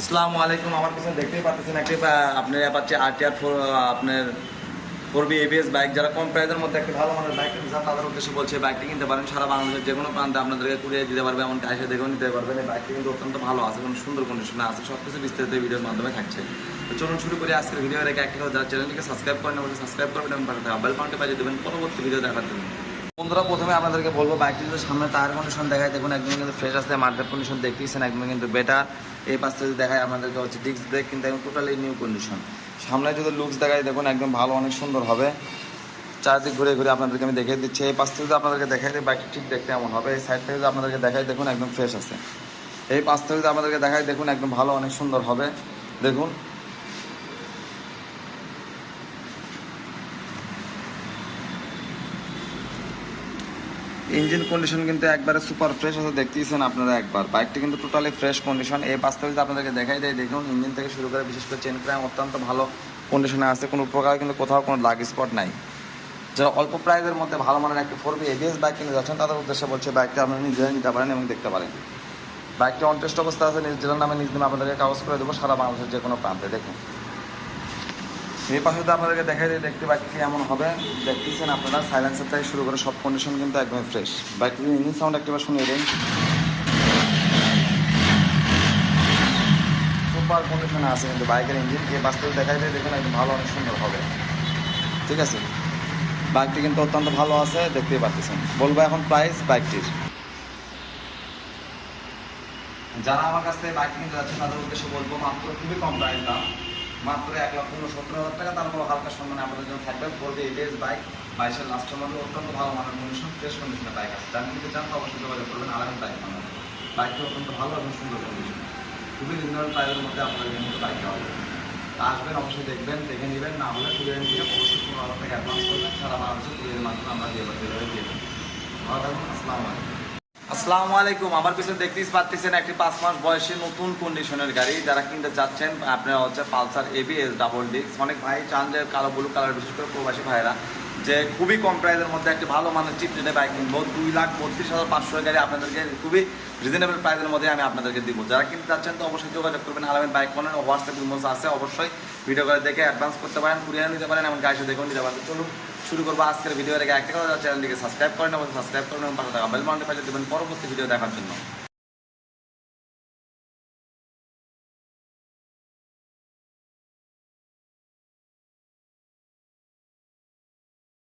আসসালামু আলাইকুম, আমার পিছনে দেখতেই পাচ্ছেন একটি আপনার অ্যাপাচি আরটিআর ফোর আপনার ফোর বি এবিএস বাইক যারা কম প্রাইসের মধ্যে একটি ভালো মানের বাইক কিনতে তাদের উদ্দেশ্যে বলছে বাইকটি কিনতে পারেন। সারা বাংলাদেশের যে কোনো প্রান্তে আপনাদেরকে কুড়িয়ে দিতে পারবে, এমনকি এসে দেখেও নিতে পারবেন। এই বাইকটি কিন্তু অত্যন্ত ভালো আছে এবং সুন্দর কন্ডিশনে আছে সব কিছু বিস্তারিত ভিডিওর মাধ্যমে থাকছে। তো চলুন শুরু করি আজকের ভিডিও। রেখে একটি যারা চ্যানেলটিকে সাবস্ক্রাইব করেন সাবস্ক্রাইব করবেন এবং পাশে থাকা দেবেন। পরবর্তী ভিডিও দেখার জন্য। বন্ধুরা, প্রথমে আপনাদেরকে বলব, বাইকটি যদি সামনে টায়ার কন্ডিশন দেখায়, দেখুন একদম কিন্তু ফ্রেশ আছে মার্কেট কন্ডিশন দেখতেইছেন একদম কিন্তু বেটার এই পাশে যদি দেখায়, আপনাদেরকে হচ্ছে ডিস্ক ব্রেক কিন্তু একদম টোটালি নিউ কন্ডিশন সামনে যদি লুকস দেখায়, দেখুন, একদম ভালো, অনেক সুন্দর হবে। চারদিক ঘুরে ঘুরে আপনাদেরকে আমি দেখিয়ে দিচ্ছি। এই পাশ থেকে যদি আপনাদেরকে দেখাই দিই বাইকটি ঠিক দেখতে এমন হবে। এই সাইড থেকে যদি আপনাদেরকে দেখাই, দেখুন, একদম ফ্রেশ আছে। এই পাশ থেকে যদি আপনাদেরকে দেখাই, দেখুন, একদম ভালো, অনেক সুন্দর হবে। দেখুন ইঞ্জিন কন্ডিশন কিন্তু একবারে সুপার ফ্রেশ আছে, দেখতেইছেন আপনারা একবার। বাইকটি কিন্তু টোটালি ফ্রেশ কন্ডিশন এই যদি আপনাদেরকে দেখাই দেয় দেখুন ইঞ্জিন থেকে শুরু করে বিশেষ করে চেন ফ্রেম অত্যন্ত ভালো কন্ডিশনে আছে। কোনো প্রকার কিন্তু কোথাও কোনো লাগ স্পট নাই। যারা অল্প প্রাইসের মধ্যে ভালো মানের একটি ফোর বি এবিএস বাইক কিনে যাচ্ছেন, তাদের উদ্দেশ্যে বলছে বাইকটা আপনারা নিজেরা নিতে পারেন এবং দেখতে পারেন। বাইকটি অনটেস্ট অবস্থা আছে, নিজ জেলার নামে নিজ নামে আপনাদেরকে কাগজ করে দেবো, সারা বাংলাদেশের যে কোনো প্রান্তে। দেখুন। এই পাশে তো আপনাদেরকে দেখাই দিয়ে দেখতে বাইকটি এমন হবে। দেখতেছেন আপনারা সাইলেন্সার থেকে শুরু করে সব কন্ডিশন কিন্তু একদমই ফ্রেশ বাইকটির ইঞ্জিন সাউন্ড একটিবার শুনিয়ে দিন। সুপার কন্ডিশনে আছে কিন্তু বাইকের ইঞ্জিন এই থেকে দেখাই দিয়ে দেখুন, একদম ভালো, অনেক সুন্দর হবে। ঠিক আছে? বাইকটি কিন্তু অত্যন্ত ভালো আছে, দেখতেই পাচ্ছেন। বলব এখন প্রাইস বাইকটির যারা আমার কাছ থেকে বাইক কিনতে যাচ্ছে তাদের উদ্দেশ্যে বলব মাত্র খুবই কম প্রাইস দাম। মাত্র এক লক্ষ উনসত্তর হাজার টাকা তারপর হালকা সম্মানে আপনাদের জন্য থাকবে। ফোর বি এবিএস বাইক, বাইশের লাস্টের মধ্যে অত্যন্ত ভালো মানের কন্ডিশন ফ্রেশ কন্ডিশনের বাইক আছে। যারা নিতে চান তো অবশ্যই যোগাযোগ করবেন, আলাদা বাইক বানাবেন বাইকটি অত্যন্ত ভালো এবং সুন্দর কন্ডিশন খুবই রিজনেবল প্রাইসের মধ্যে আপনাদের কিন্তু বাইক দেওয়া হবে তা আসবেন, অবশ্যই দেখবেন, দেখে নেবেন, না হলে কুড়িয়ে নিয়ে অবশ্যই পনেরো হাজার টাকা অ্যাডভান্স করবেন। সারা বাংলাদেশে কুড়িয়ে মাধ্যমে আমরা দিয়ে দিয়ে দেবো। ভালো থাকুন আসসালামু আলাইকুম। আসসালামু আলাইকুম। আমার পিছনে দেখতেই পাচ্ছেন একটি পাঁচ মাস বয়সী নতুন কন্ডিশনের গাড়ি। যারা কিনতে চাচ্ছেন, আপনারা হচ্ছে পালসার এবিএস ডাবল ডিস্ক অনেক ভাই চান যে কালো ব্লু কালার বিশেষ করে প্রবাসী ভাইরা যে খুবই কম প্রাইসের মধ্যে একটি ভালো মানের চিপ রেটে বাইক কিনবো, দুই লাখ বত্রিশ হাজার পাঁচশো গাড়ি আপনাদেরকে খুবই রিজনেবল প্রাইসের মধ্যে আমি আপনাদেরকে দিব। যারা কিনতে চাচ্ছেন তো অবশ্যই যোগাযোগ করবেন আলামের বাইক মনের হোয়াটসঅ্যাপ ইমোস আছে, অবশ্যই ভিডিও করে দেখে অ্যাডভান্স করতে পারেন কুরিয়ার নিতে পারেন এমন গাড়ি দেখেও নিতে পারেন। চলুন, শুরু করব আজকের ভিডিও রেখে একটা কথা চ্যানেলটিকে সাবস্ক্রাইব করেন এবং সাবস্ক্রাইব করেন এবং পাশে থাকা বেল বাটনটি পাঠিয়ে দেবেন। পরবর্তী ভিডিও দেখার জন্য।